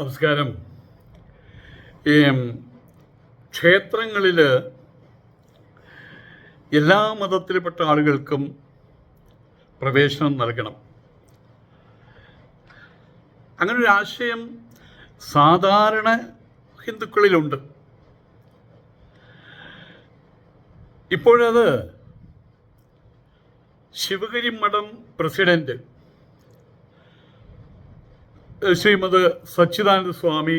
നമസ്കാരം. ഈ ക്ഷേത്രങ്ങളിൽ എല്ലാ മതത്തിൽപ്പെട്ട ആളുകൾക്കും പ്രവേശനം നൽകണം. അങ്ങനെ ഒരു ആശയം സാധാരണ ഹിന്ദുക്കളിലുണ്ട്. ഇപ്പോഴത് ശിവഗിരി മഠം പ്രസിഡന്റ് ശ്രീമത് സച്ചിദാനന്ദ സ്വാമി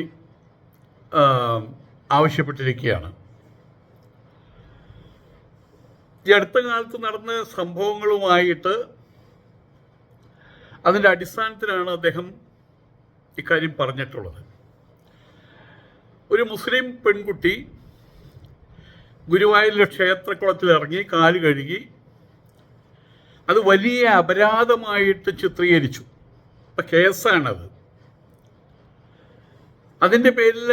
ആവശ്യപ്പെട്ടിരിക്കുകയാണ്. ഈ അടുത്ത കാലത്ത് നടന്ന സംഭവങ്ങളുമായിട്ട് അതിന്റെ അടിസ്ഥാനത്തിലാണ് അദ്ദേഹം ഇക്കാര്യം പറഞ്ഞിട്ടുള്ളത്. ഒരു മുസ്ലിം പെൺകുട്ടി ഗുരുവായൂരിലെ ക്ഷേത്രക്കുളത്തിൽ ഇറങ്ങി കാൽ കഴുകി അത് വലിയ അപരാധമായിട്ട് ചിത്രീകരിച്ചു. കേസാണത്. അതിന്റെ പേരിൽ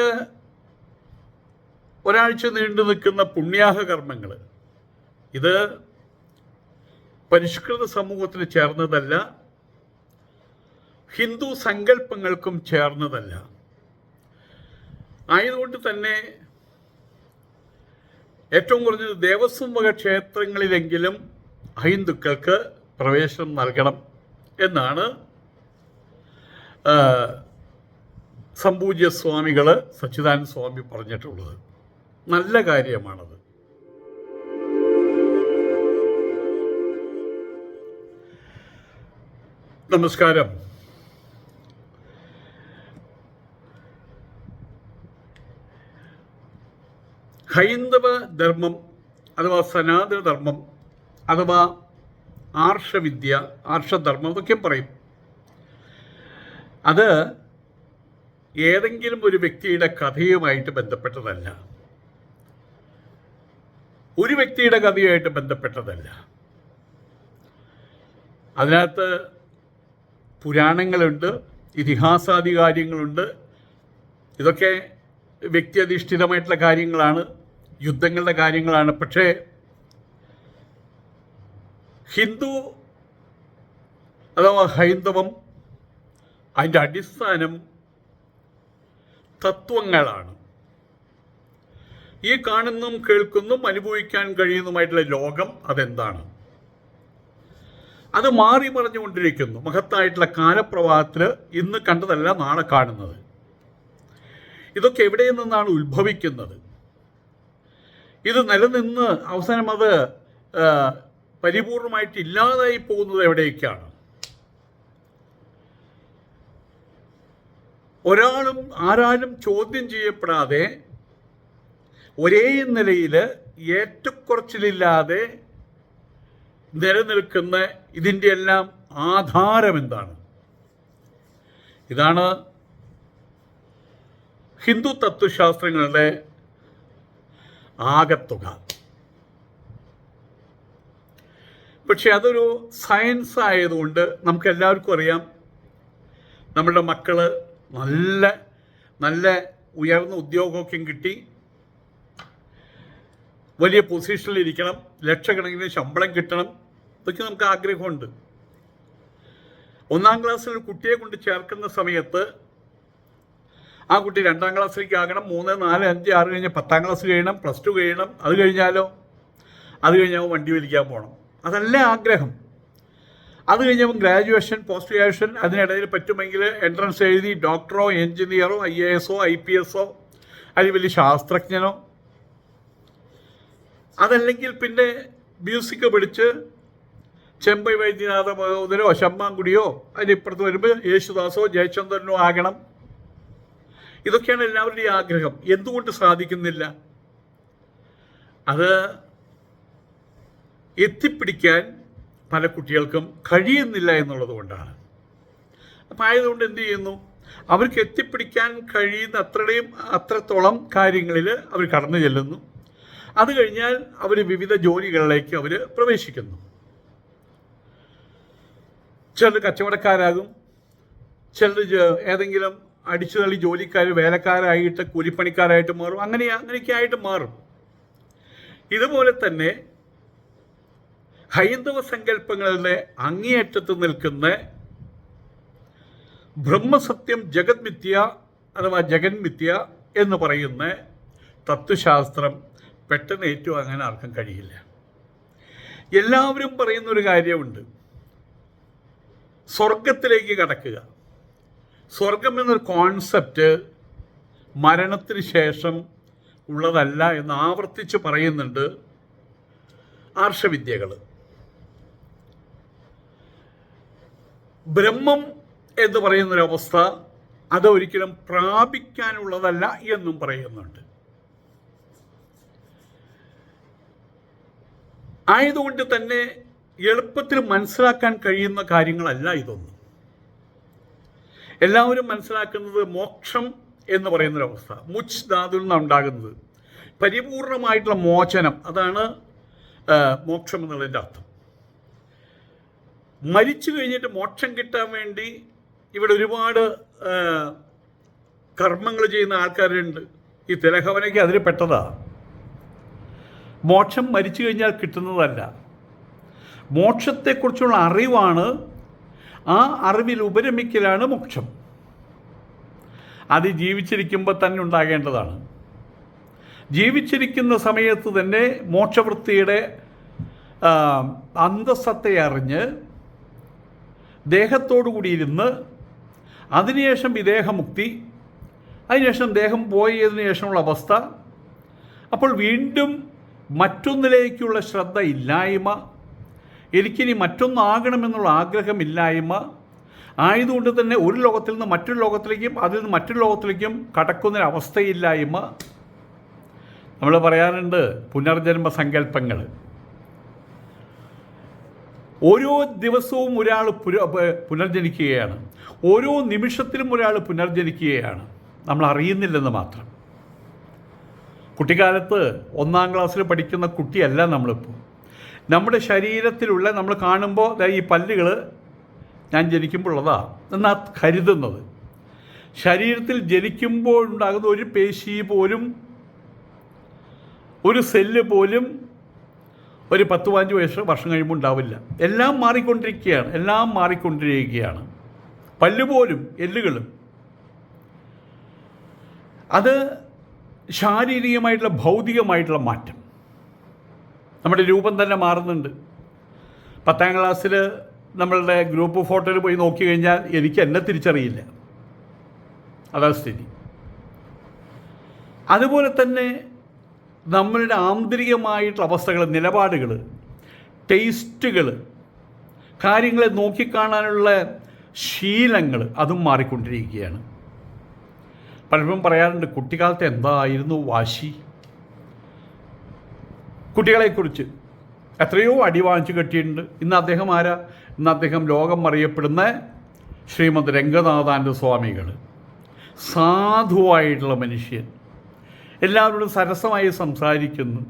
ഒരാഴ്ച നീണ്ടു നിൽക്കുന്ന പുണ്യാഹ കർമ്മങ്ങൾ ഇത് പരിഷ്കൃത സമൂഹത്തിന് ചേർന്നതല്ല ഹിന്ദു സങ്കല്പങ്ങൾക്കും ചേർന്നതല്ല. ആയതുകൊണ്ട് തന്നെ ഏറ്റവും കുറഞ്ഞത് ദേവസ്വം വക ക്ഷേത്രങ്ങളിലെങ്കിലും ഹൈന്ദുക്കൾക്ക് പ്രവേശനം നൽകണം എന്നാണ് സംപൂജ്യ സ്വാമികൾ സച്ചിദാനന്ദ സ്വാമി പറഞ്ഞിട്ടുള്ളത്. നല്ല കാര്യമാണത്. നമസ്കാരം. ഹൈന്ദവ ധർമ്മം അഥവാ സനാതനധർമ്മം അഥവാ ആർഷവിദ്യ ആർഷധർമ്മം എന്നൊക്കെ പറയും. അത് ഏതെങ്കിലും ഒരു വ്യക്തിയുടെ കഥയുമായിട്ട് ബന്ധപ്പെട്ടതല്ല. ഒരു വ്യക്തിയുടെ കഥയുമായിട്ട് ബന്ധപ്പെട്ടതല്ല. അതിനകത്ത് പുരാണങ്ങളുണ്ട് ഇതിഹാസാധികാര്യങ്ങളുണ്ട്. ഇതൊക്കെ വ്യക്തിയധിഷ്ഠിതമായിട്ടുള്ള കാര്യങ്ങളാണ് യുദ്ധങ്ങളുടെ കാര്യങ്ങളാണ്. പക്ഷേ ഹിന്ദു അഥവാ ഹൈന്ദവം അതിന്റെ അടിസ്ഥാനം തത്വങ്ങളാണ്. ഈ കാണുന്നതും കേൾക്കുന്നതും അനുഭവിക്കാൻ കഴിയുന്നതുമായിട്ടുള്ള ലോകം അതെന്താണ്? അത് മാറി മറിഞ്ഞുകൊണ്ടിരിക്കുന്നു. മഹത്തായിട്ടുള്ള കാലപ്രവാഹത്തിൽ ഇന്ന് കണ്ടതല്ല നാളെ കാണുന്നത്. ഇതൊക്കെ എവിടെ നിന്നാണ് ഉത്ഭവിക്കുന്നത്? ഇത് നിലനിന്ന് അവസാനം അത് പരിപൂർണമായിട്ട് ഇല്ലാതായി പോകുന്നത് എവിടേക്കാണ്? ഒരാളും ആരാലും ചോദ്യം ചെയ്യപ്പെടാതെ ഒരേ നിലയിൽ ഏറ്റക്കുറച്ചിലില്ലാതെ നിലനിൽക്കുന്ന ഇതിന്റെ എല്ലാം ആധാരം എന്താണ്? ഇതാണ് ഹിന്ദു തത്വശാസ്ത്രങ്ങളുടെ ആകത്തുക. പക്ഷെ അതൊരു സയൻസ് ആയതുകൊണ്ട് നമുക്ക് എല്ലാവർക്കും അറിയാം നമ്മുടെ മക്കൾ നല്ല നല്ല ഉയർന്ന ഉദ്യോഗമൊക്കെ കിട്ടി. വലിയ പൊസിഷനിലിരിക്കണം ലക്ഷക്കണക്കിന് ശമ്പളം കിട്ടണം. ഇതൊക്കെ നമുക്ക് ആഗ്രഹമുണ്ട്. ഒന്നാം ക്ലാസ്സിൽ ഒരു കുട്ടിയെ കൊണ്ട് ചേർക്കുന്ന സമയത്ത് ആ കുട്ടി രണ്ടാം ക്ലാസ്സിലേക്ക് ആകണം. മൂന്ന് നാല് അഞ്ച് ആറ് കഴിഞ്ഞ് പത്താം ക്ലാസ് കഴിയണം. പ്ലസ് ടു കഴിയണം. അത് കഴിഞ്ഞാലോ? അത് കഴിഞ്ഞാൽ വണ്ടി വലിക്കാൻ പോകണം അതല്ല ആഗ്രഹം. അത് കഴിഞ്ഞപ്പോൾ ഗ്രാജുവേഷൻ പോസ്റ്റ് ഗ്രാജുവേഷൻ അതിനിടയിൽ പറ്റുമെങ്കിൽ എൻട്രൻസ് എഴുതി ഡോക്ടറോ എഞ്ചിനീയറോ ഐ എ എസോ ഐ പി എസോ അല്ലെങ്കിൽ വലിയ ശാസ്ത്രജ്ഞനോ. അതല്ലെങ്കിൽ പിന്നെ മ്യൂസിക് പഠിച്ച് ചെമ്പൈ വൈദ്യനാഥ മഹോദരോ ശമ്മാങ്കുടിയോ അതിനിപ്പുറത്ത് വരുമ്പോൾ യേശുദാസോ ജയചന്ദ്രനോ ആകണം. ഇതൊക്കെയാണ് എല്ലാവരുടെയും ആഗ്രഹം. എന്തുകൊണ്ട് സാധിക്കുന്നില്ല? അത് എത്തിപ്പിടിക്കാൻ പല കുട്ടികൾക്കും കഴിയുന്നില്ല എന്നുള്ളത് കൊണ്ടാണ്. അപ്പം ആയതുകൊണ്ട് എന്ത് ചെയ്യുന്നു? അവർക്ക് എത്തിപ്പിടിക്കാൻ കഴിയുന്ന അത്രയും അത്രത്തോളം കാര്യങ്ങളിൽ അവർ കടന്നു ചെല്ലുന്നു. അത് കഴിഞ്ഞാൽ അവർ വിവിധ ജോലികളിലേക്ക് അവർ പ്രവേശിക്കുന്നു. ചിലർ കച്ചവടക്കാരാകും. ചിലർ ഏതെങ്കിലും അടിച്ചു തള്ളി ജോലിക്കാർ വേലക്കാരായിട്ട് കൂലിപ്പണിക്കാരായിട്ട് മാറും. അങ്ങനെ അങ്ങനെയൊക്കെ ആയിട്ട് മാറും. ഇതുപോലെ തന്നെ ഹൈന്ദവ സങ്കല്പങ്ങളുടെ അങ്ങേയറ്റത്ത് നിൽക്കുന്ന ബ്രഹ്മസത്യം ജഗത് മിഥ്യ അഥവാ ജഗന്മിത്യ എന്ന് പറയുന്ന തത്വശാസ്ത്രം പെട്ടെന്ന് ഏറ്റുവാങ്ങാൻ ആർക്കും കഴിയില്ല. എല്ലാവരും പറയുന്ന ഒരു കാര്യമുണ്ട്. സ്വർഗത്തിലേക്ക് കടക്കുക. സ്വർഗം എന്നൊരു കോൺസെപ്റ്റ് മരണത്തിന് ശേഷം ഉള്ളതല്ല എന്ന് ആവർത്തിച്ച് പറയുന്നുണ്ട് ആർഷവിദ്യകൾ ബ്രഹ്മം എന്ന് പറയുന്നൊരവസ്ഥ അത് ഒരിക്കലും പ്രാപിക്കാനുള്ളതല്ല എന്നും പറയുന്നുണ്ട്. ആയതുകൊണ്ട് തന്നെ എളുപ്പത്തിൽ മനസ്സിലാക്കാൻ കഴിയുന്ന കാര്യങ്ങളല്ല ഇതൊന്നും. എല്ലാവരും മനസ്സിലാക്കുന്നത് മോക്ഷം എന്ന് പറയുന്നൊരവസ്ഥ. മുച്ച് ധാതുവിൽ നിന്നാണ് ഉണ്ടാകുന്നത്. പരിപൂർണമായിട്ടുള്ള മോചനം അതാണ് മോക്ഷം എന്നുള്ളതിന്റെ അർത്ഥം. മരിച്ചു കഴിഞ്ഞിട്ട് മോക്ഷം കിട്ടാൻ വേണ്ടി ഇവിടെ ഒരുപാട് കർമ്മങ്ങൾ ചെയ്യുന്ന ആൾക്കാരുണ്ട്. ഈ തിലഹവനയ്ക്ക് അതിൽ പെട്ടതാ. മോക്ഷം മരിച്ചു കഴിഞ്ഞാൽ കിട്ടുന്നതല്ല. മോക്ഷത്തെക്കുറിച്ചുള്ള അറിവാണ്. ആ അറിവിൽ ഉപരമിക്കലാണ് മോക്ഷം. അത് ജീവിച്ചിരിക്കുമ്പോൾ തന്നെ ഉണ്ടാകേണ്ടതാണ്. ജീവിച്ചിരിക്കുന്ന സമയത്ത് തന്നെ മോക്ഷവൃത്തിയുടെ അന്തസ്സത്തെ അറിഞ്ഞ് ദേഹത്തോടു കൂടി ഇരുന്ന് അതിനുശേഷം വിദേഹമുക്തി അതിനുശേഷം ദേഹം പോയതിനു ശേഷമുള്ള അവസ്ഥ. അപ്പോൾ വീണ്ടും മറ്റൊന്നിലേക്കുള്ള ശ്രദ്ധ ഇല്ലായ്മ എനിക്കിനി മറ്റൊന്നാകണമെന്നുള്ള ആഗ്രഹമില്ലായ്മ ആയതുകൊണ്ട് തന്നെ ഒരു ലോകത്തിൽ നിന്ന് മറ്റൊരു ലോകത്തിലേക്കും അതിൽ നിന്ന് മറ്റൊരു ലോകത്തിലേക്കും കടക്കുന്നൊരവസ്ഥയില്ലായ്മ നമ്മൾ പറയാറുണ്ട് പുനർജന്മ സങ്കല്പങ്ങൾ. ഓരോ ദിവസവും ഒരാൾ പുനർജനിക്കുകയാണ്. ഓരോ നിമിഷത്തിലും ഒരാൾ പുനർജനിക്കുകയാണ്. നമ്മൾ അറിയുന്നില്ലെന്ന് മാത്രം. കുട്ടിക്കാലത്ത് ഒന്നാം ക്ലാസ്സിൽ പഠിക്കുന്ന കുട്ടിയല്ല നമ്മളിപ്പോൾ. നമ്മുടെ ശരീരത്തിലുള്ള നമ്മൾ കാണുമ്പോൾ ഈ പല്ലുകൾ ഞാൻ ജനിക്കുമ്പോഴുള്ളതാ എന്നാ കരുതുന്നത്. ശരീരത്തിൽ ജനിക്കുമ്പോഴുണ്ടാകുന്ന ഒരു പേശി പോലും ഒരു സെല്ല് പോലും ഒരു പത്ത് പതിനഞ്ച് വയസ്സ് വർഷം കഴിയുമ്പോൾ ഉണ്ടാവില്ല. എല്ലാം മാറിക്കൊണ്ടിരിക്കുകയാണ്. എല്ലാം മാറിക്കൊണ്ടിരിക്കുകയാണ്. പല്ലുപോലും എല്ലുകളും. അത് ശാരീരികമായിട്ടുള്ള ഭൗതികമായിട്ടുള്ള മാറ്റം. നമ്മുടെ രൂപം തന്നെ മാറുന്നുണ്ട്. പത്താം ക്ലാസ്സിൽ നമ്മളുടെ ഗ്രൂപ്പ് ഫോട്ടോയിൽ പോയി നോക്കി കഴിഞ്ഞാൽ എനിക്ക് എന്നെ തിരിച്ചറിയില്ല. അതാ സ്ഥിതി. അതുപോലെ തന്നെ നമ്മളുടെ ആന്തരികമായിട്ടുള്ള അവസ്ഥകൾ നിലപാടുകൾ ടേസ്റ്റുകൾ കാര്യങ്ങളെ നോക്കിക്കാണാനുള്ള ശീലങ്ങൾ അതും മാറിക്കൊണ്ടിരിക്കുകയാണ്. പലപ്പോഴും പറയാറുണ്ട് കുട്ടിക്കാലത്ത് എന്തായിരുന്നു വാശി? കുട്ടികളെക്കുറിച്ച് എത്രയോ അടി വാങ്ങിച്ചു കെട്ടിയിട്ടുണ്ട്. ഇന്ന് അദ്ദേഹം ആരാ? ഇന്ന് അദ്ദേഹം ലോകം അറിയപ്പെടുന്ന ശ്രീമന്ത് രംഗനാഥാന്റെ സ്വാമികൾ. സാധുവായിട്ടുള്ള മനുഷ്യൻ. എല്ലാവരോടും സരസമായി സംസാരിക്കുന്നു.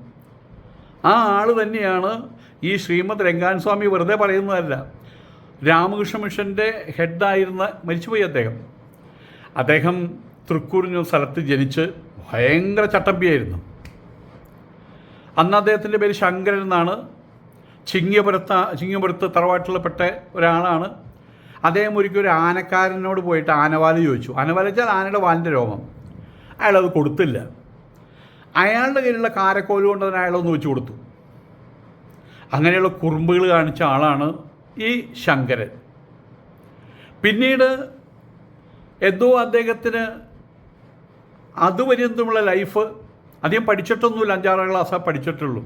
ആ ആൾ തന്നെയാണ് ഈ ശ്രീമദ് രംഗാൻ സ്വാമി വെറുതെ പറയുന്നതല്ല. രാമകൃഷ്ണ മിഷന്റെ ഹെഡായിരുന്ന മരിച്ചുപോയി അദ്ദേഹം. അദ്ദേഹം തൃക്കൂറിഞ്ഞ സ്ഥലത്ത് ജനിച്ച് ഭയങ്കര ചട്ടമ്പിയായിരുന്നു. അന്ന് അദ്ദേഹത്തിന്റെ പേര് ശങ്കരൻ എന്നാണ്. ചിങ്ങപുരത്ത ചിങ്ങപുരത്ത് തറവാട്ടിൽപ്പെട്ട ഒരാളാണ്. അദ്ദേഹം ഒരിക്കലും ഒരു ആനക്കാരനോട് പോയിട്ട് ആനവാൽ ചോദിച്ചു. ആനവാല വെച്ചാൽ ആനയുടെ വാലിന്റെ രോമം. അയാളത് കൊടുത്തില്ല. അയാളുടെ കയ്യിലുള്ള കാരക്കോൽ കൊണ്ട് തന്നെ അയാളൊന്ന് വെച്ച് കൊടുത്തു. അങ്ങനെയുള്ള കുറുമ്പുകൾ കാണിച്ച ആളാണ് ഈ ശങ്കരൻ. പിന്നീട് എന്തോ അദ്ദേഹത്തിന് അതുപര്യന്തമുള്ള ലൈഫ് അധികം പഠിച്ചിട്ടൊന്നുമില്ല അഞ്ചാറാം ക്ലാസ്സാണ് പഠിച്ചിട്ടുള്ളൂ.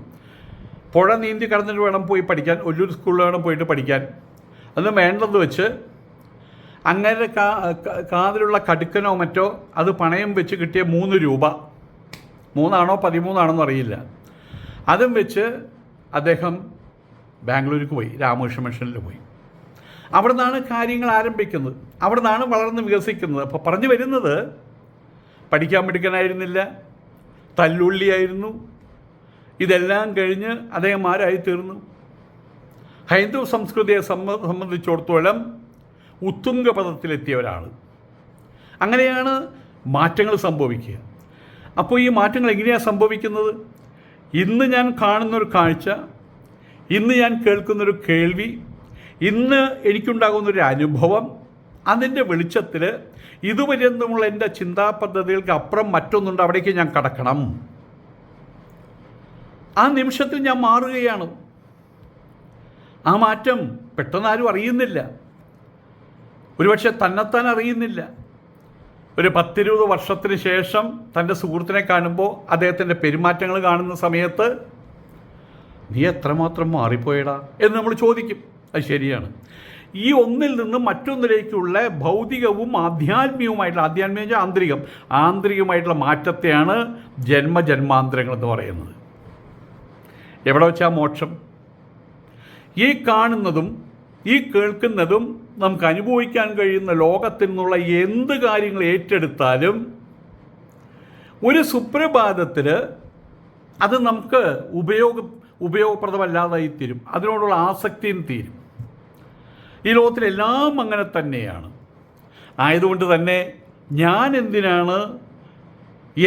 പുഴ നീന്തി കടന്നിട്ട് വേണം പോയി പഠിക്കാൻ ഒല്ലൂർ സ്കൂളിൽ വേണം പോയിട്ട് പഠിക്കാൻ. അത് വേണ്ടെന്ന് വെച്ച് അങ്ങനെ കാതിലുള്ള കടുക്കനോ മറ്റോ അത് പണയം വെച്ച് കിട്ടിയ മൂന്ന് രൂപ. മൂന്നാണോ പതിമൂന്നാണോന്ന് അറിയില്ല. അതും വെച്ച് അദ്ദേഹം ബാംഗ്ലൂരിക്ക് പോയി രാമകൃഷ്ണ മിഷനിൽ പോയി. അവിടെ നിന്നാണ് കാര്യങ്ങൾ ആരംഭിക്കുന്നത്. അവിടെ നിന്നാണ് വളർന്ന് വികസിക്കുന്നത്. അപ്പോൾ പറഞ്ഞു വരുന്നത് പഠിക്കാൻ മിടുക്കനായിരുന്നില്ല തല്ലുള്ളിയായിരുന്നു. ഇതെല്ലാം കഴിഞ്ഞ് അദ്ദേഹം ആരായിത്തീർന്നു? തീർന്നു ഹൈന്ദവ സംസ്കൃതിയെ സംബ സംബന്ധിച്ചിടത്തോളം ഉത്തുംഗപദത്തിലെത്തിയ ഒരാൾ അങ്ങനെയാണ് മാറ്റങ്ങൾ സംഭവിക്കുക. അപ്പോൾ ഈ മാറ്റങ്ങൾ എങ്ങനെയാണ് സംഭവിക്കുന്നത്? ഇന്ന് ഞാൻ കാണുന്നൊരു കാഴ്ച ഇന്ന് ഞാൻ കേൾക്കുന്നൊരു കേൾവി ഇന്ന് എനിക്കുണ്ടാകുന്നൊരു അനുഭവം അതിന്റെ വെളിച്ചത്തിൽ ഇതുവരെയുള്ള എന്റെ ചിന്താ പദ്ധതികൾക്ക് അപ്പുറം മറ്റൊന്നുണ്ട് അവിടേക്ക് ഞാൻ കടക്കണം. ആ നിമിഷത്തിൽ ഞാൻ മാറുകയാണ്. ആ മാറ്റം പെട്ടെന്ന് ആരും അറിയുന്നില്ല. ഒരുപക്ഷെ തന്നെത്താൻ അറിയുന്നില്ല. ഒരു പത്തിരുപത് വർഷത്തിന് ശേഷം തന്റെ സുഹൃത്തിനെ കാണുമ്പോൾ അദ്ദേഹത്തിന്റെ പെരുമാറ്റങ്ങൾ കാണുന്ന സമയത്ത് നീ എത്രമാത്രം മാറിപ്പോയടാ? എന്ന് നമ്മൾ ചോദിക്കും. അത് ശരിയാണ്. ഈ ഒന്നിൽ നിന്ന് മറ്റൊന്നിലേക്കുള്ള ഭൗതികവും ആധ്യാത്മികവുമായിട്ടുള്ള ആധ്യാത്മിക വെച്ചാൽ ആന്തരികം. ആന്തരികമായിട്ടുള്ള മാറ്റത്തെയാണ് ജന്മജന്മാന്തരങ്ങൾ എന്ന് പറയുന്നത്. എവിടെ വെച്ചാൽ മോക്ഷം? ഈ കാണുന്നതും ഈ കേൾക്കുന്നതും നമുക്ക് അനുഭവിക്കാൻ കഴിയുന്ന ലോകത്തിൽ നിന്നുള്ള എന്ത് കാര്യങ്ങൾ ഏറ്റെടുത്താലും ഒരു സുപ്രഭാതത്തിൽ അത് നമുക്ക് ഉപയോഗ ഉപയോഗപ്രദമല്ലാതായി തീരും. അതിനോടുള്ള ആസക്തിയും തീരും. ഈ ലോകത്തിലെല്ലാം അങ്ങനെ തന്നെയാണ്. ആയതുകൊണ്ട് തന്നെ ഞാൻ എന്തിനാണ്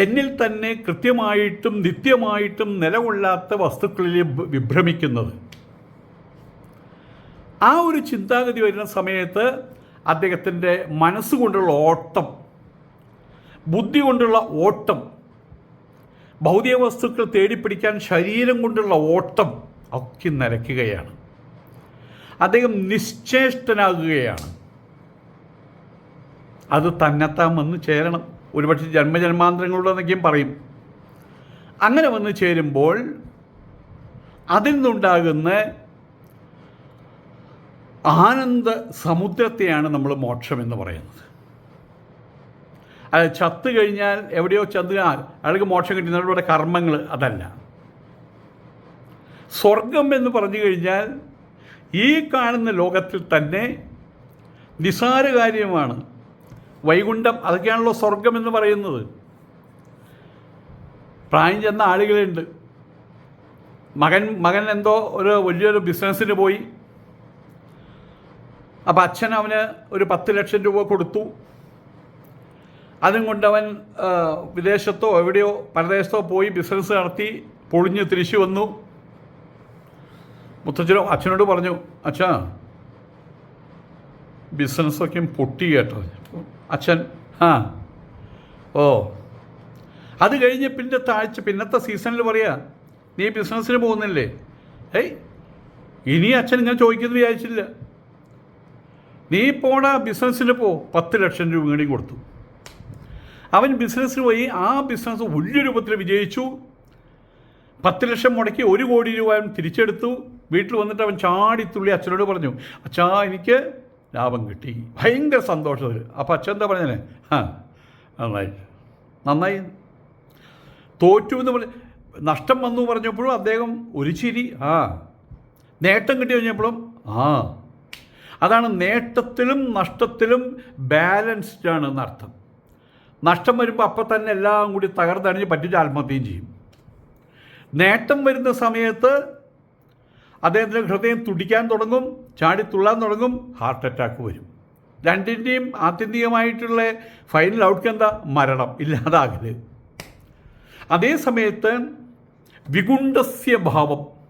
എന്നിൽ തന്നെ കൃത്യമായിട്ടും നിത്യമായിട്ടും നിലകൊള്ളാത്ത വസ്തുക്കളിൽ വിഭ്രമിക്കുന്നത്? ആ ഒരു ചിന്താഗതി വരുന്ന സമയത്ത് അദ്ദേഹത്തിന്റെ മനസ്സുകൊണ്ടുള്ള ഓട്ടം ബുദ്ധി കൊണ്ടുള്ള ഓട്ടം ഭൗതിക വസ്തുക്കൾ തേടിപ്പിടിക്കാൻ ശരീരം കൊണ്ടുള്ള ഓട്ടം ഒക്കെ നിലയ്ക്കുകയാണ് അദ്ദേഹം നിശ്ചേഷ്ടനാകുകയാണ്. അത് തന്നെത്താൻ വന്ന് ചേരണം. ഒരുപക്ഷെ ജന്മജന്മാന്തരങ്ങളുടെന്നൊക്കെയും പറയും. അങ്ങനെ വന്ന് ചേരുമ്പോൾ അതിൽ നിന്നുണ്ടാകുന്ന ആനന്ദ സമുദ്രത്തെയാണ് നമ്മൾ മോക്ഷം എന്ന് പറയുന്നത്. അത് ചത്തു കഴിഞ്ഞാൽ എവിടെയോ ആ, അയാൾക്ക് മോക്ഷം കിട്ടുന്നവരുടെ കർമ്മങ്ങൾ അതല്ല. സ്വർഗം എന്ന് പറഞ്ഞു കഴിഞ്ഞാൽ ഈ കാണുന്ന ലോകത്തിൽ തന്നെ നിസാര കാര്യമാണ്. വൈകുണ്ഠം അതൊക്കെയാണല്ലോ സ്വർഗം എന്ന് പറയുന്നത്. പ്രായം ചെന്ന ആളുകളുണ്ട്. മകൻ മകൻ എന്തോ ഒരു വലിയൊരു ബിസിനസ്സിന് പോയി. അപ്പോൾ അച്ഛൻ അവന് ഒരു പത്ത് ലക്ഷം രൂപ കൊടുത്തു. അതും കൊണ്ടവൻ വിദേശത്തോ എവിടെയോ പരദേശത്തോ പോയി ബിസിനസ് നടത്തി പൊളിഞ്ഞ് തിരിച്ചു വന്നു. മുത്തച്ഛനോ അച്ഛനോട് പറഞ്ഞു അച്ഛാ ബിസിനസ്സൊക്കെ പൊട്ടി കേട്ടോ. അച്ഛൻ ആ ഓ. അത് കഴിഞ്ഞ് പിന്നെ താഴ്ച പിന്നത്തെ സീസണിൽ പറയാ നീ ബിസിനസ്സിന് പോകുന്നില്ലേ? ഏയ് ഇനി അച്ഛൻ ഇങ്ങനെ ചോദിക്കുന്നത് വിചാരിച്ചില്ല. നീ പോണ ബിസിനസ്സിന് പോ പത്ത് ലക്ഷം രൂപ വേണ്ടി കൊടുത്തു. അവൻ ബിസിനസ്സിന് പോയി ആ ബിസിനസ് വലിയ രൂപത്തിൽ വിജയിച്ചു. പത്ത് ലക്ഷം മുടക്കി ഒരു കോടി രൂപ അവൻ തിരിച്ചെടുത്തു. വീട്ടിൽ വന്നിട്ട് അവൻ ചാടിത്തുള്ളി അച്ഛനോട് പറഞ്ഞു അച്ഛാ എനിക്ക് ലാഭം കിട്ടി. ഭയങ്കര സന്തോഷത്തിൽ അപ്പോൾ അച്ഛൻ എന്താ പറഞ്ഞേ ആ നന്നായി. നന്നായി. തോറ്റു എന്ന് പറഞ്ഞ നഷ്ടം വന്നു പറഞ്ഞപ്പോഴും അദ്ദേഹം ഒരു ചിരി ആ നേട്ടം കിട്ടി കഴിഞ്ഞപ്പോഴും ആ അതാണ് നേട്ടത്തിലും നഷ്ടത്തിലും ബാലൻസ്ഡ് ആണ് എന്നർത്ഥം. നഷ്ടം വരുമ്പോൾ അപ്പം തന്നെ എല്ലാം കൂടി തകർന്നടിഞ്ഞ് പറ്റിച്ച് ആത്മഹത്യയും ചെയ്യും. നേട്ടം വരുന്ന സമയത്ത് അദ്ദേഹത്തിന്റെ ഹൃദയം തുടിക്കാൻ തുടങ്ങും ചാടി തുള്ളാൻ തുടങ്ങും ഹാർട്ട് അറ്റാക്ക് വരും. രണ്ടിന്റെയും ആത്യന്തികമായിട്ടുള്ള ഫൈനൽ ഔട്ട്കം എന്താ? മരണം ഇല്ലാതാകൽ. അതേ സമയത്ത് വിഗുണ്ടസ്യ ഭാവം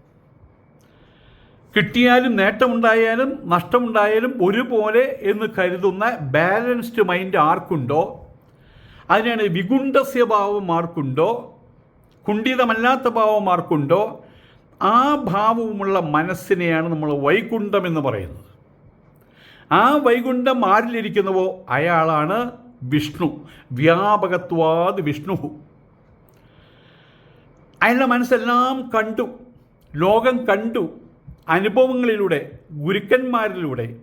കിട്ടിയാലും നേട്ടമുണ്ടായാലും നഷ്ടമുണ്ടായാലും ഒരുപോലെ എന്ന് കരുതുന്ന ബാലൻസ്ഡ് മൈൻഡ് ആർക്കുണ്ടോ? അതിനാണ് വിഗുണ്ടസ്യ ഭാവം ആർക്കുണ്ടോ? കുണ്ഠിതമല്ലാത്ത ഭാവം ആർക്കുണ്ടോ? ആ ഭാവവുമുള്ള മനസ്സിനെയാണ് നമ്മൾ വൈകുണ്ഠം എന്ന് പറയുന്നത്. ആ വൈകുണ്ഠം ആരിലിരിക്കുന്നുവോ? അയാളാണ് വിഷ്ണു വ്യാപകത്വാത് വിഷ്ണു. അയാളുടെ മനസ്സെല്ലാം കണ്ടു ലോകം കണ്ടു അനുഭവങ്ങളിലൂടെ ഗുരുക്കന്മാരിലൂടെ.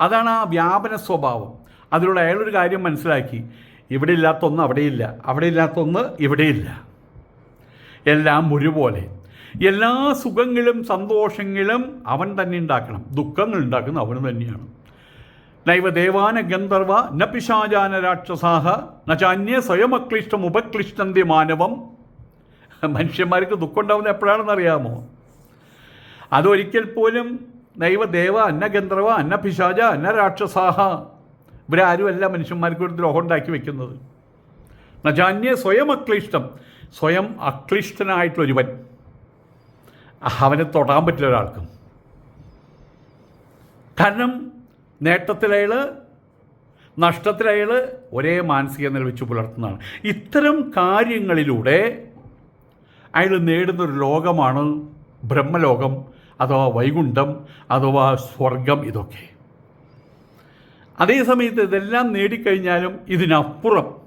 അതാണ് ആ വ്യാപന സ്വഭാവം. അതിലൂടെ അയാളൊരു കാര്യം മനസ്സിലാക്കി. ഇവിടെ ഇല്ലാത്ത ഒന്ന് അവിടെയില്ല. അവിടെ ഇല്ലാത്ത ഒന്ന് ഇവിടെയില്ല. എല്ലാം ഒരുപോലെ. എല്ലാ സുഖങ്ങളും സന്തോഷങ്ങളും അവൻ തന്നെ ഉണ്ടാക്കണം. ദുഃഖങ്ങൾ ഉണ്ടാക്കുന്നത് അവൻ തന്നെയാണ്. നൈവ ദേവാന ഗന്ധർവ ന പിശാചാന രാക്ഷസാഹ ന സ്വയമക്ലിഷ്ടം ഉപക്ലിഷ്ടന്തി മാനവം. മനുഷ്യന്മാർക്ക് ദുഃഖം ഉണ്ടാവുന്നത് എപ്പോഴാണെന്ന് അറിയാമോ അതൊരിക്കൽ പോലും ദൈവദേവ അന്ന ഗന്ധർവ അന്ന പിശാജ അന്ന രാക്ഷസാഹ ഇവരാരുമല്ല മനുഷ്യന്മാർക്ക് ഒരു ദ്രോഹം ഉണ്ടാക്കി വെക്കുന്നത്. നജാന്യ സ്വയം അക്ലിഷ്ടം. സ്വയം അക്ലിഷ്ടനായിട്ടുള്ളൊരുവൻ. അവനെ തൊടാൻ പറ്റില്ല ഒരാൾക്കും. കാരണം നേട്ടത്തിലയാൾ നഷ്ടത്തിലയാൾ ഒരേ മാനസിക നില വെച്ച് പുലർത്തുന്നതാണ്. ഇത്തരം കാര്യങ്ങളിലൂടെ അയാൾ നേടുന്നൊരു ലോകമാണ് ബ്രഹ്മലോകം. അഥവാ വൈകുണ്ഠം അഥവാ സ്വർഗം ഇതൊക്കെ. അതേസമയത്ത് ഇതെല്ലാം നേടിക്കഴിഞ്ഞാലും ഇതിനപ്പുറം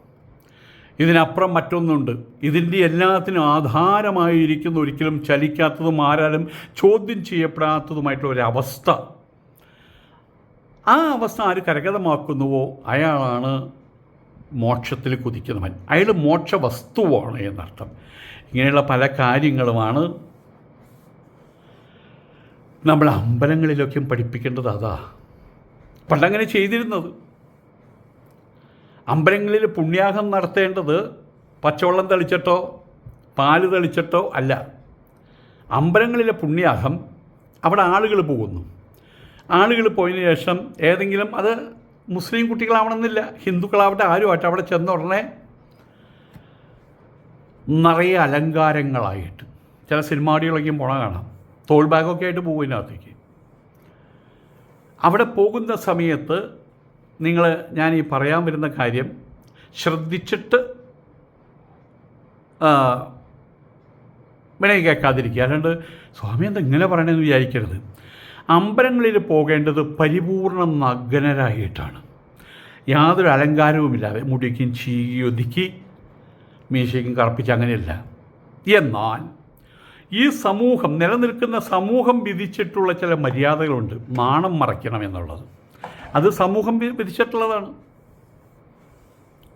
ഇതിനപ്പുറം മറ്റൊന്നുണ്ട്. ഇതിന്റെ എല്ലാത്തിനും ആധാരമായിരിക്കുന്ന ഒരിക്കലും ചലിക്കാത്തതും ആരാലും ചോദ്യം ചെയ്യപ്പെടാത്തതുമായിട്ടുള്ള ഒരവസ്ഥ ആ അവസ്ഥ ആര് കരകതമാക്കുന്നുവോ അയാളാണ് മോക്ഷത്തിൽ കുതിക്കുന്നവൻ. അയാൾ മോക്ഷ വസ്തുവാണ് എന്നർത്ഥം. ഇങ്ങനെയുള്ള പല കാര്യങ്ങളുമാണ് നമ്മൾ അമ്പലങ്ങളിലൊക്കെയും പഠിപ്പിക്കേണ്ടത് അതാ. പണ്ടങ്ങനെ ചെയ്തിരുന്നത്. അമ്പലങ്ങളിൽ പുണ്യാഹം നടത്തേണ്ടത് പച്ചവെള്ളം തളിച്ചിട്ടോ പാൽ തളിച്ചിട്ടോ അല്ല. അമ്പലങ്ങളിലെ പുണ്യാഹം അവിടെ ആളുകൾ പോകുന്നു. ആളുകൾ പോയതിന് ശേഷം ഏതെങ്കിലും അത് മുസ്ലിം കുട്ടികളാവണമെന്നില്ല ഹിന്ദുക്കളാവട്ടെ ആരും ആട്ടെ അവിടെ ചെന്ന ഉടനെ നിറയെ അലങ്കാരങ്ങളായിട്ട്. ചില സിനിമാടികളൊക്കെയും പോണ കാണാം. തോൾ ബാഗൊക്കെ ആയിട്ട് പോകും ഇതിനകത്തേക്ക്. അവിടെ പോകുന്ന സമയത്ത് നിങ്ങൾ ഞാൻ ഈ പറയാൻ വരുന്ന കാര്യം ശ്രദ്ധിച്ചിട്ട് വിനയ കേൾക്കാതിരിക്കുക. അല്ലാണ്ട് സ്വാമി എന്താ ഇങ്ങനെ പറയണമെന്ന് വിചാരിക്കരുത്. അമ്പലങ്ങളിൽ പോകേണ്ടത് പരിപൂർണ നഗ്നരായിട്ടാണ്. യാതൊരു അലങ്കാരവുമില്ലാതെ മുടിക്കും ചീകി ഒതുക്കി മീശയ്ക്കും കറപ്പിച്ച് അങ്ങനെയല്ല. എന്നാൽ ഈ സമൂഹം നിലനിൽക്കുന്ന സമൂഹം വിധിച്ചിട്ടുള്ള ചില മര്യാദകളുണ്ട്. മാണം മറയ്ക്കണം എന്നുള്ളത്. അത് സമൂഹം വിധിച്ചിട്ടുള്ളതാണ്.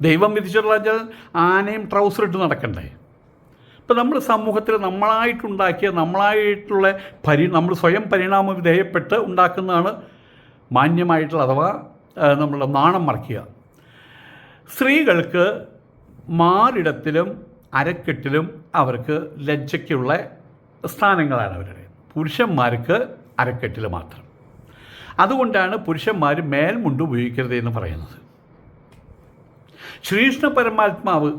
ദൈവം വിധിച്ചിട്ടുള്ള ആനയും ട്രൗസർ ഇട്ട് നടക്കണ്ടേ? ഇപ്പം നമ്മൾ സമൂഹത്തിൽ നമ്മളായിട്ടുണ്ടാക്കിയ നമ്മളായിട്ടുള്ള പരി നമ്മൾ സ്വയം പരിണാമ വിധേയപ്പെട്ട് ഉണ്ടാക്കുന്നതാണ് മാന്യമായിട്ടുള്ള അഥവാ നമ്മളുടെ നാണം മറയ്ക്കുക. സ്ത്രീകൾക്ക് മാറിടത്തിലും അരക്കെട്ടിലും അവർക്ക് ലജ്ജയ്ക്കുള്ള സ്ഥാനങ്ങളാണ് അവരുടെ. പുരുഷന്മാർക്ക് അരക്കെട്ടിൽ മാത്രം. അതുകൊണ്ടാണ് പുരുഷന്മാർ മേൽമുണ്ട് ഉപയോഗിക്കരുത് എന്ന് പറയുന്നത്. ശ്രീകൃഷ്ണ പരമാത്മാവ്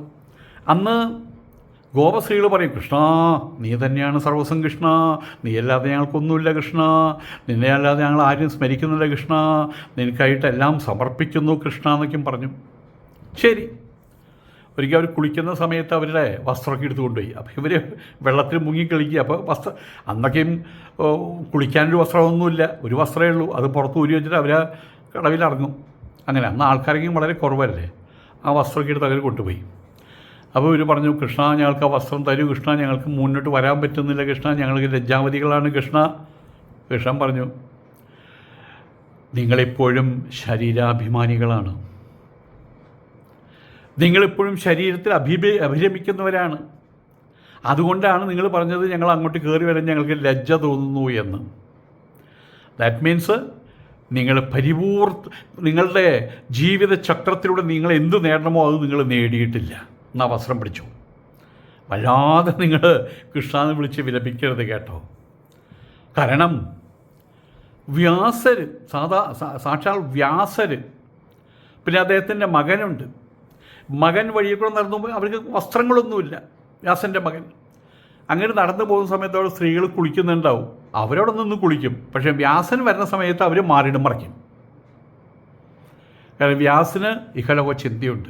അന്ന് ഗോപശ്രീകൾ പറയും കൃഷ്ണ നീ തന്നെയാണ് സർവസ്വം കൃഷ്ണ നീ അല്ലാതെ ഞങ്ങൾക്കൊന്നുമില്ല കൃഷ്ണ നിന്നെ അല്ലാതെ ഞങ്ങൾ ആരും സ്മരിക്കുന്നില്ല കൃഷ്ണ നിനക്കായിട്ടെല്ലാം സമർപ്പിക്കുന്നു കൃഷ്ണ എന്നൊക്കെയും പറഞ്ഞു. ശരി. ഒരിക്കൽ അവർ കുളിക്കുന്ന സമയത്ത് അവരുടെ വസ്ത്രമൊക്കെ എടുത്ത് കൊണ്ടുപോയി. അപ്പോൾ ഇവർ വെള്ളത്തിൽ മുങ്ങി കളിക്കുക. അപ്പോൾ വസ്ത്ര അന്നൊക്കെയും കുളിക്കാനൊരു വസ്ത്രമൊന്നുമില്ല. ഒരു വസ്ത്രമേ ഉള്ളൂ. അത് പുറത്ത് ഊരി വെച്ചിട്ട് അവർ കടവിലിറങ്ങും അങ്ങനെ അന്ന് ആൾക്കാരെങ്കിലും വളരെ കുറവല്ലേ. ആ വസ്ത്രമൊക്കെ എടുത്ത് അവർ കൊണ്ടുപോയി. അപ്പോൾ ഇവർ പറഞ്ഞു കൃഷ്ണ ഞങ്ങൾക്ക് ആ വസ്ത്രം തരൂ. കൃഷ്ണ ഞങ്ങൾക്ക് മുന്നോട്ട് വരാൻ പറ്റുന്നില്ല കൃഷ്ണ. ഞങ്ങൾക്ക് ലജ്ജാവതികളാണ് കൃഷ്ണ. കൃഷ്ണൻ പറഞ്ഞു നിങ്ങളെപ്പോഴും ശരീരാഭിമാനികളാണ്. നിങ്ങളിപ്പോഴും ശരീരത്തിൽ അഭിഭ അഭിരമിക്കുന്നവരാണ്. അതുകൊണ്ടാണ് നിങ്ങൾ പറഞ്ഞത് ഞങ്ങൾ അങ്ങോട്ട് കയറി വരാൻ ഞങ്ങൾക്ക് ലജ്ജ തോന്നുന്നു എന്ന്. ദാറ്റ് മീൻസ് നിങ്ങൾ പരിപൂർ നിങ്ങളുടെ ജീവിത ചക്രത്തിലൂടെ നിങ്ങൾ എന്ത് നേടണമോ അത് നിങ്ങൾ നേടിയിട്ടില്ല. എന്നാ വസ്ത്രം പിടിച്ചു. വല്ലാതെ നിങ്ങൾ കൃഷ്ണാന്ന് വിളിച്ച് വിലപിക്കരുത് കേട്ടോ. കാരണം വ്യാസര് സാധാ സാക്ഷാൽ വ്യാസര് പിന്നെ അദ്ദേഹത്തിന്റെ മകനുണ്ട്. മകൻ വഴിയിൽ കൂടെ നടന്നു പോകുമ്പോൾ അവർക്ക് വസ്ത്രങ്ങളൊന്നുമില്ല. വ്യാസന്റെ മകൻ. അങ്ങനെ നടന്നു പോകുന്ന സമയത്ത് അവിടെ സ്ത്രീകൾ കുളിക്കുന്നുണ്ടാവും. അവരവിടെ നിന്ന് കുളിക്കും. പക്ഷേ വ്യാസൻ വരുന്ന സമയത്ത് അവർ മാറിയിടും മറിക്കും. കാരണം വ്യാസന് ഇഹലോക ചിന്തയുണ്ട്.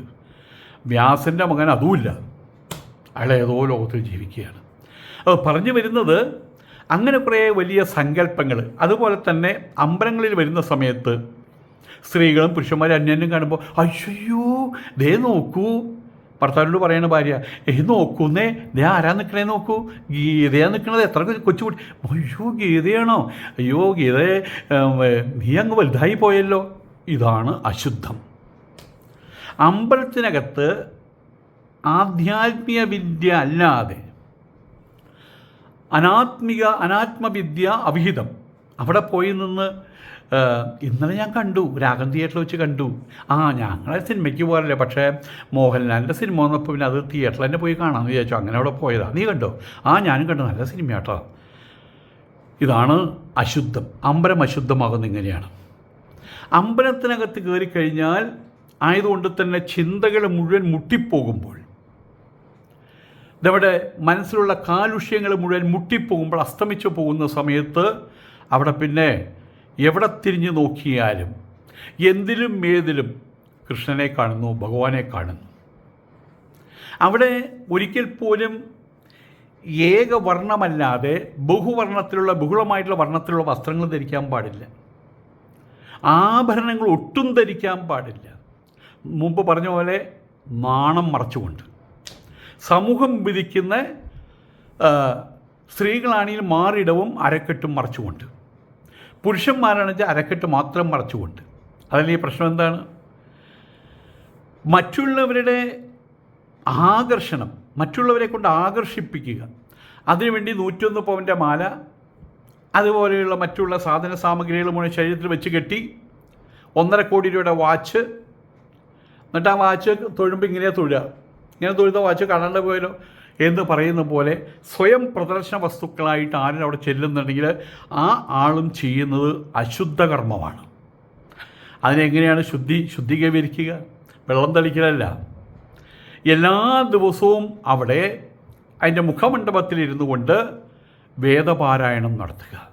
വ്യാസന്റെ മകൻ അതുമില്ല. അയാൾ ഏതോ ലോകത്തിൽ ജീവിക്കുകയാണ്. അത് പറഞ്ഞു വരുന്നത് അങ്ങനെ കുറേ വലിയ സങ്കല്പങ്ങൾ അതുപോലെ തന്നെ അമ്പലങ്ങളിൽ വരുന്ന സമയത്ത് സ്ത്രീകളും പുരുഷന്മാരും അന്യന്യം കാണുമ്പോൾ അയ്യോ ദേ നോക്കൂ. ഭർത്താവിനോട് പറയണ ഭാര്യ ഏ നോക്കൂന്നേ ദേ ആരാ നിൽക്കണേ നോക്കൂ? ഗീതയാ നിൽക്കണത് എത്ര കൊച്ചുകുട്ടി അയ്യോ ഗീതയാണോ? അയ്യോ ഗീത നീ അങ്ങ് വലുതായി പോയല്ലോ. ഇതാണ് അശുദ്ധം. അമ്പലത്തിനകത്ത് ആധ്യാത്മിക വിദ്യ അല്ലാതെ അനാത്മിക അനാത്മവിദ്യ അവിഹിതം. അവിടെ പോയി നിന്ന് ഇന്നലെ ഞാൻ കണ്ടു രാഗം തിയേറ്ററിൽ വെച്ച് കണ്ടു. ആ ഞങ്ങളെ സിനിമയ്ക്ക് പോകാറില്ല. പക്ഷേ മോഹൻലാലിന്റെ സിനിമ വന്നപ്പോൾ പിന്നെ അത് തിയേറ്ററിൽ തന്നെ പോയി കാണാമെന്ന് വിചാരിച്ചു. അങ്ങനെ അവിടെ പോയതാ. നീ കണ്ടോ? ആ ഞാനും കണ്ടു. നല്ല സിനിമ കേട്ടോ ഇതാണ് അശുദ്ധം. അമ്പലം അശുദ്ധമാകുന്ന ഇങ്ങനെയാണ്. അമ്പലത്തിനകത്ത് കയറി കഴിഞ്ഞാൽ ആയതുകൊണ്ട് തന്നെ ചിന്തകൾ മുഴുവൻ മുട്ടിപ്പോകുമ്പോൾ നമ്മുടെ മനസ്സിലുള്ള കാലുഷ്യങ്ങൾ മുഴുവൻ മുട്ടിപ്പോകുമ്പോൾ അസ്തമിച്ചു പോകുന്ന സമയത്ത് അവിടെ പിന്നെ എവിടെ തിരിഞ്ഞു നോക്കിയാലും എന്തിലും ഏതിലും കൃഷ്ണനെ കാണുന്നു ഭഗവാനെ കാണുന്നു. അവിടെ ഒരിക്കൽ പോലും ഏകവർണമല്ലാതെ ബഹുവർണത്തിലുള്ള ബഹുളമായിട്ടുള്ള വർണത്തിലുള്ള വസ്ത്രങ്ങൾ ധരിക്കാൻ പാടില്ല. ആഭരണങ്ങൾ ഒട്ടും ധരിക്കാൻ പാടില്ല. മുമ്പ് പറഞ്ഞ പോലെ നാണം മറച്ചുകൊണ്ട്. സമൂഹം വിധിക്കുന്ന സ്ത്രീകളാണെങ്കിൽ മാറിടവും അരക്കെട്ടും മറച്ചുകൊണ്ട്. പുരുഷന്മാരാണെന്ന് വെച്ചാൽ അരക്കെട്ട് മാത്രം മറച്ചുകൊണ്ട്. അതല്ലേ ഈ പ്രശ്നം എന്താണ്? മറ്റുള്ളവരുടെ ആകർഷണം മറ്റുള്ളവരെ കൊണ്ട് ആകർഷിപ്പിക്കുക. അതിനുവേണ്ടി നൂറ്റൊന്ന് പവന്റെ മാല അതുപോലെയുള്ള മറ്റുള്ള സാധന സാമഗ്രികൾ മുഴുവൻ ശരീരത്തിൽ വെച്ച് കെട്ടി ഒന്നര കോടി രൂപയുടെ വാച്ച്. എന്നിട്ട് ആ വാച്ച് തൊഴുമ്പോൾ ഇങ്ങനെ തൊഴുക. ഇങ്ങനെ തൊഴുത വാച്ച് കാണാണ്ട് പോയാലോ? എന്ന് പറയുന്ന പോലെ സ്വയം പ്രദർശന വസ്തുക്കളായിട്ട് ആരും അവിടെ ചെല്ലുന്നുണ്ടെങ്കിൽ ആ ആളും ചെയ്യുന്നത് അശുദ്ധ കർമ്മമാണ്. അതിനെങ്ങനെയാണ് ശുദ്ധി ശുദ്ധീകരിക്കുക? വെള്ളം തളിക്കലല്ല. എല്ലാ ദിവസവും അവിടെ അതിന്റെ മുഖമണ്ഡപത്തിലിരുന്നു കൊണ്ട് വേദപാരായണം നടത്തുക.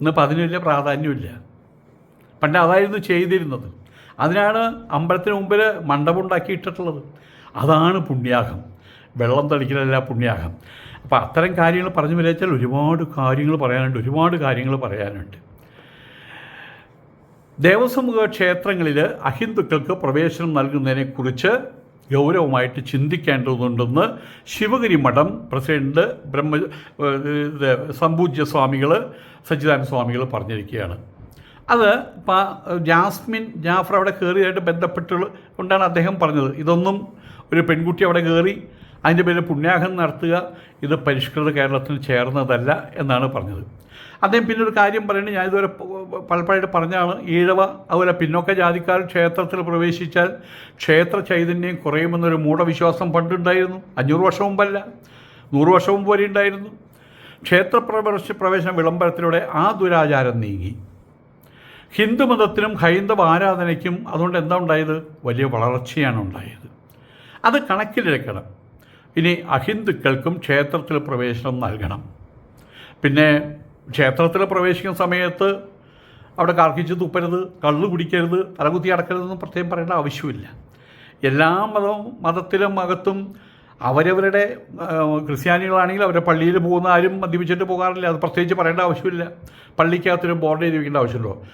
ഇന്നിപ്പോൾ അതിന് വലിയ പ്രാധാന്യമില്ല. പണ്ട് അതായിരുന്നു ചെയ്തിരുന്നത്. അതിനാണ് അമ്പലത്തിന് മുമ്പിൽ മണ്ഡപം ഉണ്ടാക്കിയിട്ടിട്ടുള്ളത്. അതാണ് പുണ്യാഹം വെള്ളം തളിക്കലല്ല പുണ്യാഹം. അപ്പോൾ അത്തരം കാര്യങ്ങൾ പറഞ്ഞു വിലച്ചാൽ ഒരുപാട് കാര്യങ്ങൾ പറയാനുണ്ട് ഒരുപാട് കാര്യങ്ങൾ പറയാനുണ്ട്. ദേവസ്വമുഖ ക്ഷേത്രങ്ങളിൽ അഹിന്ദുക്കൾക്ക് പ്രവേശനം നൽകുന്നതിനെക്കുറിച്ച് ഗൗരവമായിട്ട് ചിന്തിക്കേണ്ടതുണ്ടെന്ന് ശിവഗിരി മഠം പ്രസിഡന്റ് ബ്രഹ്മ സമ്പൂജ്യ സ്വാമികൾ സച്ചിദാനന്ദ സ്വാമികൾ പറഞ്ഞിരിക്കുകയാണ്. അത് ജാസ്മിൻ ജാഫർ അവിടെ കയറിയതായിട്ട് ബന്ധപ്പെട്ടുള്ള കൊണ്ടാണ് അദ്ദേഹം പറഞ്ഞത്. ഇതൊന്നും ഒരു പെൺകുട്ടി അവിടെ കയറി അതിന്റെ പേരിൽ പുണ്യാഹം നടത്തുക ഇത് പരിഷ്കൃത കേരളത്തിന് ചേർന്നതല്ല എന്നാണ് പറഞ്ഞത്. അദ്ദേഹം പിന്നെ ഒരു കാര്യം പറയുന്നത് ഞാൻ ഇതുവരെ പലപ്പോഴായിട്ട് പറഞ്ഞാണ് ഈഴവ അതുപോലെ പിന്നോക്ക ജാതിക്കാർ ക്ഷേത്രത്തിൽ പ്രവേശിച്ചാൽ ക്ഷേത്ര ചൈതന്യം കുറയുമെന്നൊരു മൂഢവിശ്വാസം പണ്ടുണ്ടായിരുന്നു. അഞ്ഞൂറ് വർഷം മുമ്പല്ല നൂറ് വർഷം മുമ്പ് വരെ ഉണ്ടായിരുന്നു. ക്ഷേത്ര പ്രവേശ പ്രവേശന വിളംബരത്തിലൂടെ ആ ദുരാചാരം നീങ്ങി. ഹിന്ദുമതത്തിനും ഹൈന്ദവ ആരാധനയ്ക്കും അതുകൊണ്ട് എന്താ ഉണ്ടായത്? വലിയ വളർച്ചയാണ് ഉണ്ടായത്. അത് കണക്കിലെടുക്കണം. ഇനി അഹിന്ദുക്കൾക്കും ക്ഷേത്രത്തിൽ പ്രവേശനം നൽകണം. പിന്നെ ക്ഷേത്രത്തിൽ പ്രവേശിക്കുന്ന സമയത്ത് അവിടെ കാർക്കിച്ച് തുപ്പരുത് കള്ളു കുടിക്കരുത് തലകുത്തി അടക്കരുതെന്ന് പ്രത്യേകം പറയേണ്ട ആവശ്യമില്ല. എല്ലാ മതവും മതത്തിലും അകത്തും അവരവരുടെ ക്രിസ്ത്യാനികളാണെങ്കിൽ അവരുടെ പള്ളിയിൽ പോകുന്ന ആരും മദ്യപിച്ചിട്ട് പോകാറില്ല. അത് പ്രത്യേകിച്ച് പറയേണ്ട ആവശ്യമില്ല. പള്ളിക്കകത്തൊരു ബോർഡ് എഴുതി വയ്ക്കേണ്ട ആവശ്യമുണ്ടോ?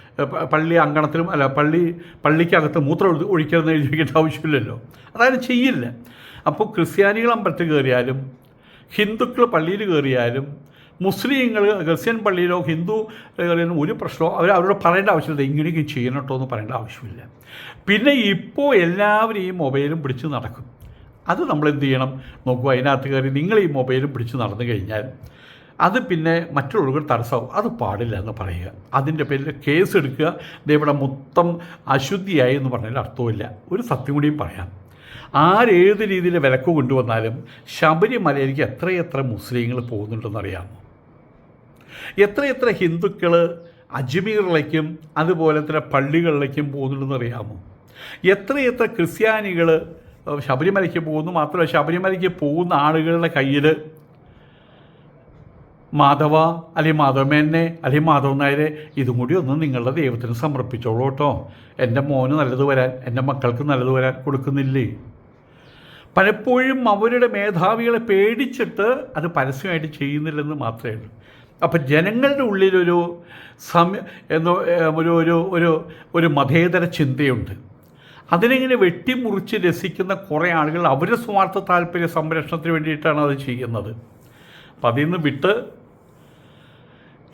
പള്ളി അങ്കണത്തിലും അല്ല പള്ളി പള്ളിക്കകത്ത് മൂത്രം ഒഴിക്കരുതെന്ന് എഴുതി വയ്ക്കേണ്ട ആവശ്യമില്ലല്ലോ. അതായത് ചെയ്യില്ല. അപ്പോൾ ക്രിസ്ത്യാനികൾ അമ്പലത്തിൽ കയറിയാലും ഹിന്ദുക്കൾ പള്ളിയിൽ കയറിയാലും മുസ്ലിങ്ങൾ ക്രിസ്ത്യൻ പള്ളിയിലോ ഹിന്ദു കയറിയാലും ഒരു പ്രശ്നമോ അവർ അവരോട് പറയേണ്ട ആവശ്യമില്ല. ഇങ്ങനെയൊക്കെ ചെയ്യണം കേട്ടോ എന്ന് പറയേണ്ട ആവശ്യമില്ല. പിന്നെ ഇപ്പോൾ എല്ലാവരും ഈ മൊബൈലും പിടിച്ച് നടക്കും. അത് നമ്മൾ എന്ത് ചെയ്യണം നോക്കുക അതിനകത്ത് കയറി നിങ്ങൾ ഈ മൊബൈലും പിടിച്ച് നടന്നു കഴിഞ്ഞാൽ അത് പിന്നെ മറ്റുള്ളവർക്ക് തടസ്സമാവും. അത് പാടില്ല എന്ന് പറയുക. അതിന്റെ പേരിൽ കേസ് എടുക്കുക. ഇവിടെ മൊത്തം അശുദ്ധിയായി എന്ന് പറഞ്ഞാൽ അർത്ഥമില്ല ഒരു സത്യം കൂടിയും പറയാം. ആരേത് രീതിയിൽ വിലക്ക് കൊണ്ടുവന്നാലും ശബരിമലയിലേക്ക് എത്രയെത്ര മുസ്ലിങ്ങൾ പോകുന്നുണ്ടെന്നറിയാമോ? എത്രയെത്ര ഹിന്ദുക്കൾ അജ്മീറിലേക്കും അതുപോലെ തന്നെ പള്ളികളിലേക്കും പോകുന്നുണ്ടെന്ന് അറിയാമോ എത്രയെത്ര ക്രിസ്ത്യാനികൾ ശബരിമലയ്ക്ക് പോകുന്നു. മാത്രമല്ല ശബരിമലയ്ക്ക് പോകുന്ന ആളുകളുടെ കയ്യിൽ മാധവ അല്ലെങ്കിൽ മാധവമേനെ അല്ലെങ്കിൽ മാധവൻ നായരെ ഇതും കൂടി ഒന്ന് നിങ്ങളുടെ ദൈവത്തിന് സമർപ്പിച്ചോളൂ കേട്ടോ. എന്റെ മോന് നല്ലത് വരാൻ എന്റെ മക്കൾക്ക് നല്ലത് വരാൻ കൊടുക്കുന്നില്ലേ? പലപ്പോഴും അവരുടെ മേധാവികളെ പേടിച്ചിട്ട് അത് പരസ്യമായിട്ട് ചെയ്യുന്നില്ലെന്ന് മാത്രമേ ഉള്ളൂ. അപ്പം ജനങ്ങളുടെ ഉള്ളിലൊരു സമയ എന്തോ ഒരു ഒരു ഒരു മതേതര ചിന്തയുണ്ട്. അതിനെങ്ങനെ വെട്ടിമുറിച്ച് രസിക്കുന്ന കുറേ ആളുകൾ അവരുടെ സ്വാർത്ഥ താല്പര്യ സംരക്ഷണത്തിന് വേണ്ടിയിട്ടാണ് അത് ചെയ്യുന്നത്. അപ്പം അതിൽ നിന്ന് വിട്ട്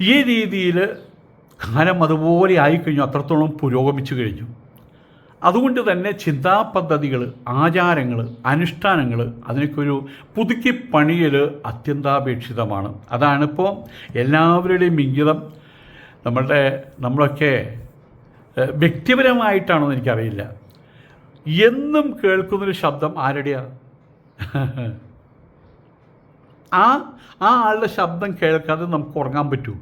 ഈ രീതിയിൽ കാലം അതുപോലെ ആയിക്കഴിഞ്ഞു അത്രത്തോളം പുരോഗമിച്ചു കഴിഞ്ഞു. അതുകൊണ്ട് തന്നെ ചിന്താ പദ്ധതികൾ ആചാരങ്ങൾ അനുഷ്ഠാനങ്ങൾ അതിനൊക്കെ ഒരു പുതുക്കി പണിയൽ അത്യന്താപേക്ഷിതമാണ്. അതാണിപ്പോൾ എല്ലാവരുടെയും ഇംഗിതം. നമ്മളുടെ നമ്മളൊക്കെ വ്യക്തിപരമായിട്ടാണോ വ്യക്തിപരമായിട്ടാണെന്ന് എനിക്കറിയില്ല. എന്നും കേൾക്കുന്നൊരു ശബ്ദം ആരുടെയാ? ആ ആ ആളുടെ ശബ്ദം കേൾക്കാതെ നമുക്ക് ഉറങ്ങാൻ പറ്റൂ.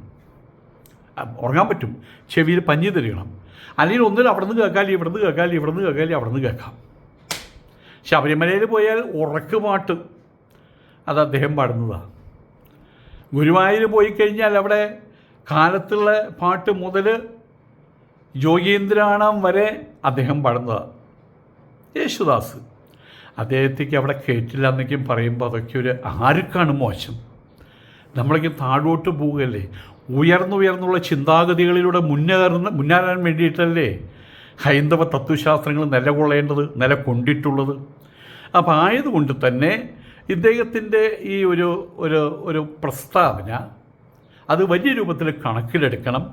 ഉറങ്ങാൻ പറ്റും. ചെവിയിൽ പഞ്ഞി തരികണം അല്ലെങ്കിൽ ഒന്നിൽ അവിടെ നിന്ന് കേൾക്കാൽ ഇവിടെ നിന്ന് കേൾക്കാൽ ഇവിടെ നിന്ന് കേൾക്കാൽ അവിടെ നിന്ന് കേൾക്കാം. ശബരിമലയിൽ പോയാൽ ഉറക്കുമാട്ട് അത് അദ്ദേഹം പാടുന്നതാണ് ഗുരുവായൂർ പോയി കഴിഞ്ഞാൽ അവിടെ കാലത്തുള്ള പാട്ട് മുതൽ യോഗീന്ദ്രാണം വരെ അദ്ദേഹം പാടുന്നതാണ് യേശുദാസ്. അദ്ദേഹത്തേക്ക് അവിടെ കേട്ടില്ല എന്നൊക്കെയും പറയുമ്പോൾ അതൊക്കെ ഒരു ആർക്കാണ് മോശം? നമ്മളൊക്കെ താഴോട്ട് പോവുകയല്ലേ ഉയർന്നുയർന്നുള്ള ചിന്താഗതികളിലൂടെ മുന്നേറുന്ന മുന്നേറാൻ വേണ്ടിയിട്ടല്ലേ ഹൈന്ദവ തത്വശാസ്ത്രങ്ങൾ നിലകൊള്ളേണ്ടത് നിലകൊണ്ടിട്ടുള്ളത്? അപ്പോൾ ആയതുകൊണ്ട് തന്നെ ഇദ്ദേഹത്തിന്റെ ഈ ഒരു ഒരു ഒരു പ്രസ്താവന അത് വലിയ രൂപത്തിൽ കണക്കിലെടുക്കണം.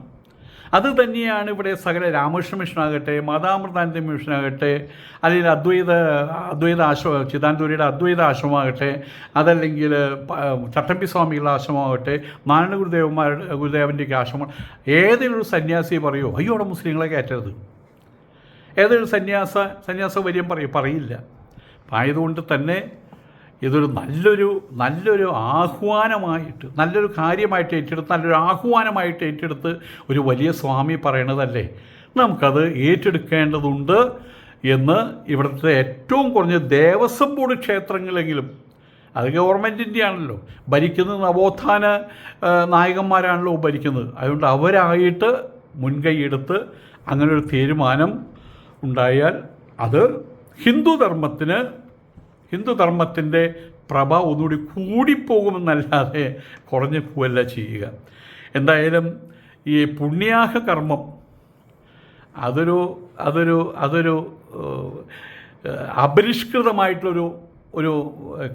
അത് തന്നെയാണ് ഇവിടെ സകല രാമകൃഷ്ണ മിഷനാകട്ടെ മാതാമൃതാനന്ദ മിഷനാകട്ടെ അല്ലെങ്കിൽ അദ്വൈത അദ്വൈത ആശ്രമം ചിദാനന്ദപുരിയുടെ അദ്വൈത ആശ്രമമാകട്ടെ അതല്ലെങ്കിൽ ചട്ടമ്പി സ്വാമികളുടെ ആശ്രമമാകട്ടെ നാരായണ ഗുരുദേവന്മാരുടെ ഗുരുദേവന്റെയൊക്കെ ആശ്രമം. ഏതെങ്കിലും ഒരു സന്യാസി പറയോ അയ്യോ അവിടെ മുസ്ലിങ്ങളെ കയറ്റരുത്. ഏതൊരു സന്യാസ സന്യാസ വര്യം പറയും പറയില്ല. ആയതുകൊണ്ട് തന്നെ ഇതൊരു നല്ലൊരു നല്ലൊരു ആഹ്വാനമായിട്ട് നല്ലൊരു കാര്യമായിട്ട് ഏറ്റെടുത്ത് നല്ലൊരു ആഹ്വാനമായിട്ട് ഏറ്റെടുത്ത് ഒരു വലിയ സ്വാമി പറയണതല്ലേ? നമുക്കത് ഏറ്റെടുക്കേണ്ടതുണ്ട് എന്ന് ഇവിടുത്തെ ഏറ്റവും കുറഞ്ഞ ദേവസ്വം ബോർഡ് ക്ഷേത്രങ്ങളെങ്കിലും അത് ഗവൺമെന്റിന്റെ ആണല്ലോ ഭരിക്കുന്നത് നവോത്ഥാന നായകന്മാരാണല്ലോ ഭരിക്കുന്നത്. അതുകൊണ്ട് അവരായിട്ട് മുൻകൈയെടുത്ത് അങ്ങനൊരു തീരുമാനം ഉണ്ടായാൽ അത് ഹിന്ദുധർമ്മത്തിന് ഹിന്ദുധർമ്മത്തിന്റെ പ്രഭ ഒന്നുകൂടി കൂടിപ്പോകുമെന്നല്ലാതെ കുറഞ്ഞു പോവല്ല ചെയ്യുക. എന്തായാലും ഈ പുണ്യാഹ കർമ്മം അതൊരു അതൊരു അതൊരു അപരിഷ്കൃതമായിട്ടുള്ളൊരു ഒരു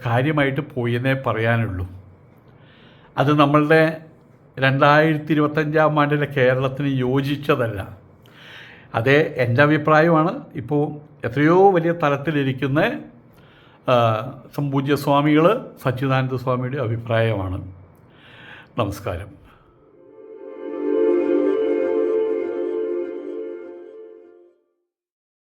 കാര്യമായിട്ട് പോയെന്നേ പറയാനുള്ളൂ. അത് നമ്മളുടെ രണ്ടായിരത്തി ഇരുപത്തഞ്ചാം ആണ്ടിലെ കേരളത്തിന് യോജിച്ചതല്ല. അതേ എന്റെ അഭിപ്രായമാണ്. ഇപ്പോൾ എത്രയോ വലിയ തലത്തിലിരിക്കുന്ന സംപൂജ്യ സ്വാമികൾ സച്ചിദാനന്ദ സ്വാമിയുടെ അഭിപ്രായമാണ്. നമസ്കാരം.